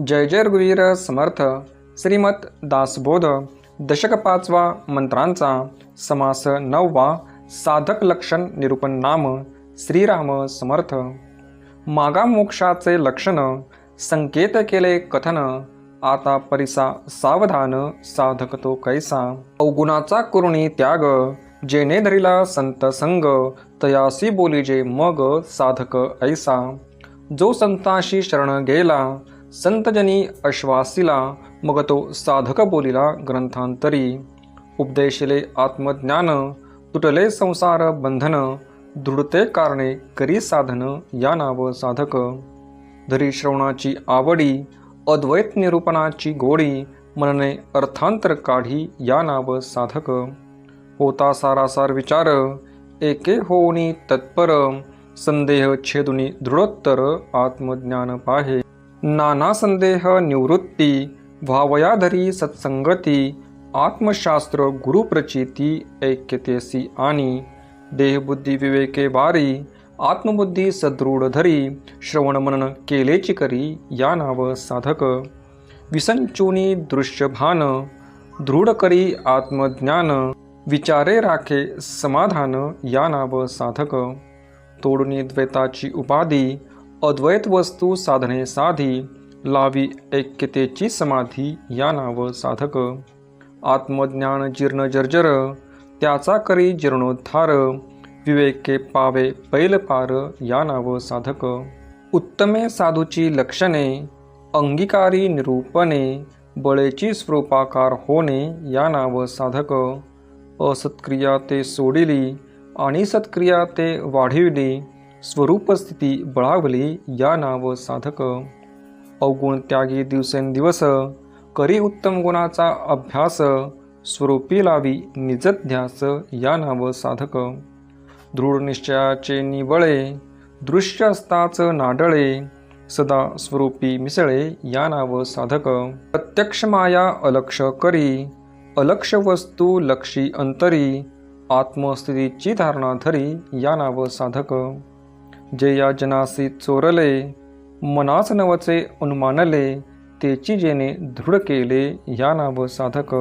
जय जय रघुवीर समर्थ. श्रीमत दासबोध दशक पाचवा मंत्रांचा समास नववा साधक लक्षण निरूपण नाम श्रीराम समर्थ. मागा मोक्षाचे लक्षण संकेत केले कथन आता परिसा सावधान साधक तो कैसा. अवगुणाचा करुणी त्याग जेने धरिला संत संग तयासी बोलिजे मग साधक ऐसा. जो संताशी शरण गेला संतजनी अश्वासिला मग तो साधक बोलिला ग्रंथांतरी. उपदेशले आत्मज्ञान तुटले संसार बंधन दृढते कारणे करी साधन या नाव साधक. धरी श्रवणाची आवडी अद्वैत निरूपणाची गोडी मनने अर्थांतर काढी या नाव साधक. होता सारासार विचार एके होऊनी तत्पर संदेह छेदुनी दृढोत्तर आत्मज्ञान पाहे. नाना संदेह निवृत्ती व्हावयाधरी सत्संगती आत्मशास्त्र गुरुप्रचिती ऐक्यतेसी आणि देहबुद्धी विवेके वारी आत्मबुद्धी सदृढ धरी श्रवणमनन केलेची करी या नाव साधक. विसंचुनी दृश्यभान दृढ करी आत्मज्ञान विचारे राखे समाधान या नाव साधक. तोडणी द्वैताची उपाधी अद्वैत वस्तू साधने साधी लावी ऐक्यतेची समाधी या नाव साधक. आत्मज्ञान जीर्ण जर्जर त्याचा करी जीर्णोद्धार विवेके पावे पैल पार या नाव साधक. उत्तमे साधूची लक्षणे अंगीकारी निरूपणे बळेची स्वरूपाकार होणे या नाव साधक. असत्क्रिया ते सोडिली आणि सत्क्रिया ते वाढविली स्वरूपस्थिती बळावली या नाव साधक. अवगुण त्यागी दिवसेंदिवस करी उत्तम गुणाचा अभ्यास स्वरूपी लावी निजध्यास या नाव साधक. दृढ निश्चयाचे निवळे दृश्य असताच नाडळे सदा स्वरूपी मिसळे या नाव साधक. प्रत्यक्ष माया अलक्ष करी अलक्ष वस्तू लक्षी अंतरी आत्मस्थितीची धारणा धरी या नाव साधक. जे या जनासी चोरले मनास नवचे अनुमानले तेची जेने दृढ केले या नाव साधक.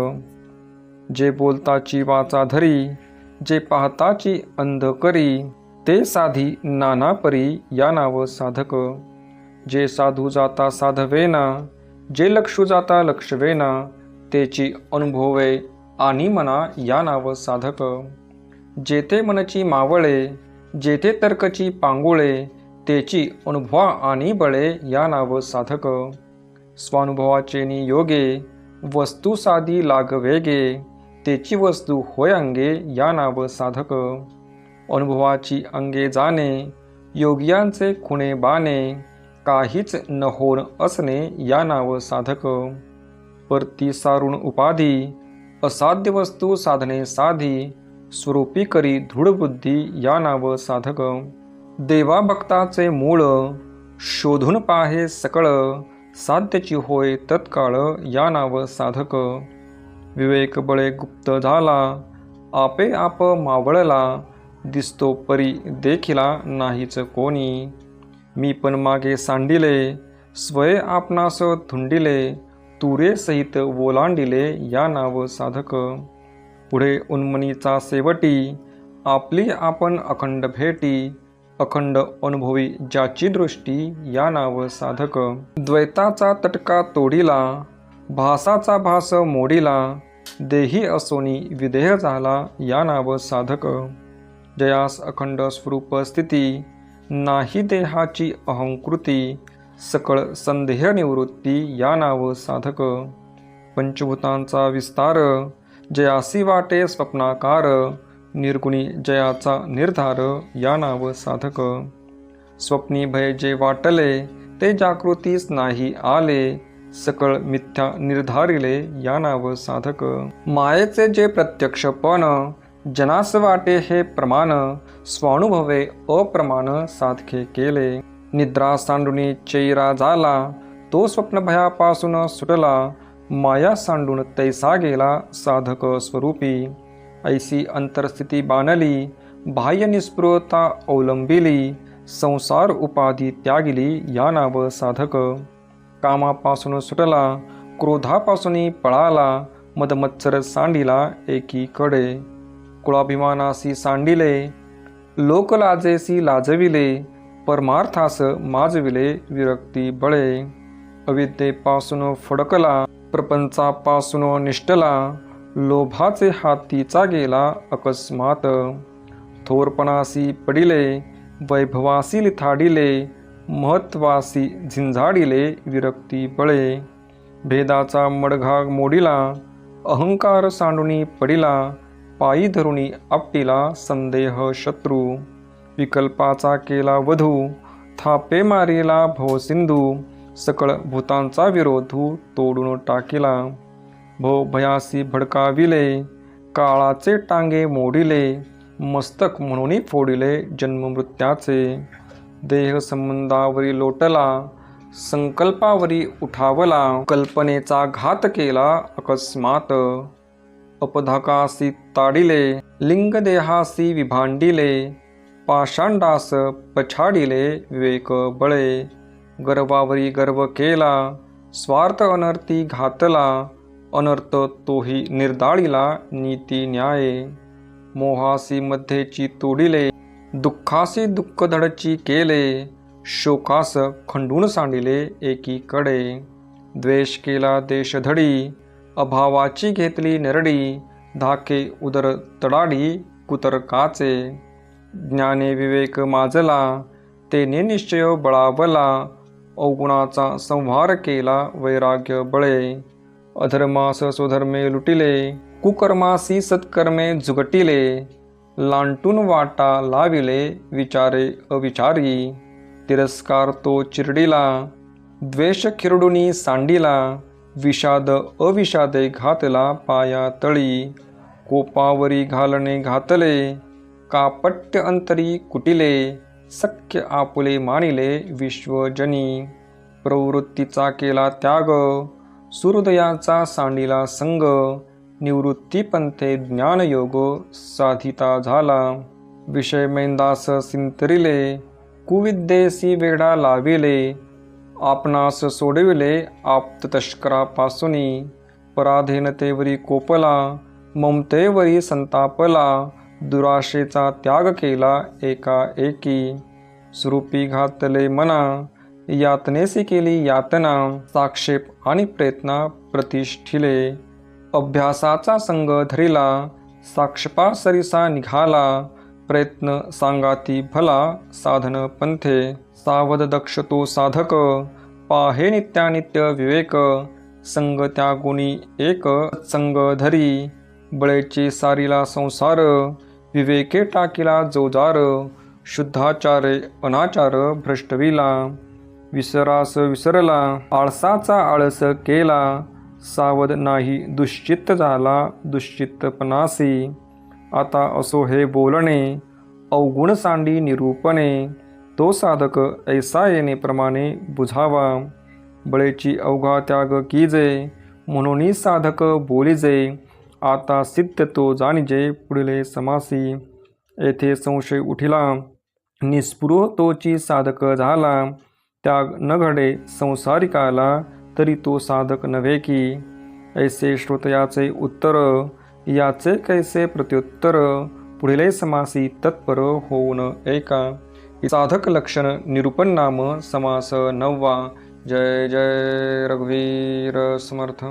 जे बोलताची वाचा धरी जे पाहताची अंध करी ते साधी नाना परी या नाव साधक. जे साधू जाता साधवेना जे लक्षू जाता लक्षवेना तेची अनुभवे आणि मना या नाव साधक. जेते मनची मावळे जेथे तर्कची पांगुळे तेची अनुभवा आणि बळे या नाव साधक. स्वानुभवाचे नियोगे वस्तू साधी लागवेगे तेची वस्तू होय अंगे या नाव साधक. अनुभवाची अंगे जाणे योगियांचे खुणे बाणे काहीच न होण असणे या नाव साधक. परती सारुण उपाधी असाध्य वस्तू साधने साधी स्वरूपी करी दृढबुद्धी या नाव साधक. देवा भक्ताचे मूळ शोधून पाहे सकळ साध्यची होय तत्काळ या नाव साधक. विवेक बळे गुप्त झाला आपे आप मावळला दिसतो परी देखिला नाहीच कोणी. मी पण मागे सांडिले स्वय आपणास थुंडिले तुरे सहित ओलांडिले या नाव साधक. पुढे उन्मनीचा सेवटी आपली आपण अखंड भेटी अखंड अनुभवी ज्याची दृष्टी या नाव साधक. द्वैताचा तटका तोडीला भासाचा भास मोडीला देही असोनी विदेह झाला या नाव साधक. जयास अखंड स्वरूप स्थिती नाही देहाची अहंकृती सकळ संदेह निवृत्ती या नाव साधक. पंचभूतांचा विस्तार जयासी वाटे स्वप्नाकार निर्गुणी जयाचा निर्धार या नाव साधक. स्वप्नी भय जे वाटले ते जागृतीस नाही आले. सकळ मिथ्या निर्धारिले या नाव साधक. मायेचे जे प्रत्यक्षपण जनास वाटे हे प्रमाण स्वानुभवे अप्रमाण साधके केले. निद्रा सांडुनी चैरा झाला तो स्वप्न भयापासून सुटला. माया सांडून तैसा गेला साधक स्वरूपी. ऐसी अंतरस्थिती बाणली बाह्य निस्पृहता अवलंबिली संसार उपाधी त्यागिली या नाव साधक. कामापासून सुटला क्रोधापासून पळाला मदमत्सर सांडिला एकीकडे. कुळाभिमानासी सांडिले लोकलाजेसी लाजविले परमार्थास माजविले विरक्ती बळे. अविद्येपासून फडकला प्रपंचापासून निष्ठला लोभाचे हातीचा गेला अकस्मात. थोरपणासी पडिले वैभवासी लिथाडिले महत्वासी झिंझाडिले विरक्ती बळे. भेदाचा मडघा मोडिला अहंकार सांडुनी पडिला पायी धरुणी आपटिला संदेह शत्रू. विकल्पाचा केला वधू थापे मारिला भवसिंधू सकळ भूतांचा विरोध तोडून टाकिला. भो भयासी भडकाविले काळाचे टांगे मोडिले मस्तक म्हणून फोडिले जन्ममृत्याचे. देह संबंधावरी लोटला संकल्पावरी उठावला कल्पनेचा घात केला अकस्मात. अपधाकासी ताडिले लिंगदेहासी विभांडिले पाषांडास पछाडिले विवेक बळे गर्वावरी गर्व केला स्वार्थ अनर्थी घातला अनर्थ तोही निर्दाळीला नीती न्याय. मोहासी मध्येची तोडिले दुःखासी दुःख धडची केले शोकास खंडून सांडिले एकीकडे. द्वेष केला देशधडी अभावाची घेतली नरडी धाके उदर तडाडी कुतर्काचे ज्ञाने विवेक माजला तेने निश्चय बळावला अवगुणाचा संहार केला वैराग्य बळे. अधर्मास स्वधर्मे लुटिले कुकर्मासी सत्कर्मे झुगटिले लांटून वाटा लाविले विचारे अविचारी. तिरस्कार तो चिरडिला द्वेष खिरडुनी सांडिला. विषाद अविषादे घातला पाया तळी. कोपावरी घालणे घातले कापट्य अंतरी कुटिले. सख्य आपुले मानिले विश्वजनी प्रवृत्तीचा केला त्याग सूर्योदयाचा सांडिला संग. निवृत्तीपंथे ज्ञानयोग साधिता झाला. विषय मेंदास सिंतरिले कुविद्येसी वेढा लाविले. आपणास सोडविले आप्त तस्करापासूनी पराधीनतेवरी कोपला ममतेवरी संतापला. दुराशेचा त्याग केला एका एकी स्वरूपी घातले मना यातनेसी केली यातना साक्षेप आणि प्रयत्ना प्रतिष्ठिले. अभ्यासाचा संग धरिला साक्षपासरिसा निघाला प्रयत्न सांगाती भला साधन पंथे. सावध दक्ष तो साधक पाहे नित्यानित्य विवेक संग त्या गुणी एक संग धरी. बळेचे सारीला संसार विवेके टाकीला जोजार शुद्धाचारे अनाचार भ्रष्टविला विसरास विसरला आळसाचा आळस केला सावध नाही दुश्चित्त झाला दुश्चित्तपणासी. आता असो हे बोलणे अवगुण सांडी निरूपणे तो साधक ऐसा येणेप्रमाणे बुझावा. बळेची अवघा त्याग कीजे म्हणून साधक बोलिजे आता सिद्ध तो जाणिजे पुढले समासी. येथे संशय उठिला. निस्पृह तोची साधक झाला. त्याग न घडे संसारिकाला तरी तो साधक नव्हे की. ऐसे श्रोतयाचे उत्तर याचे कैसे प्रत्युत्तर? पुढील समासी तत्पर होऊन एका. साधक लक्षण निरूपण नाम समास नववा. जय जय रघुवीर समर्थ.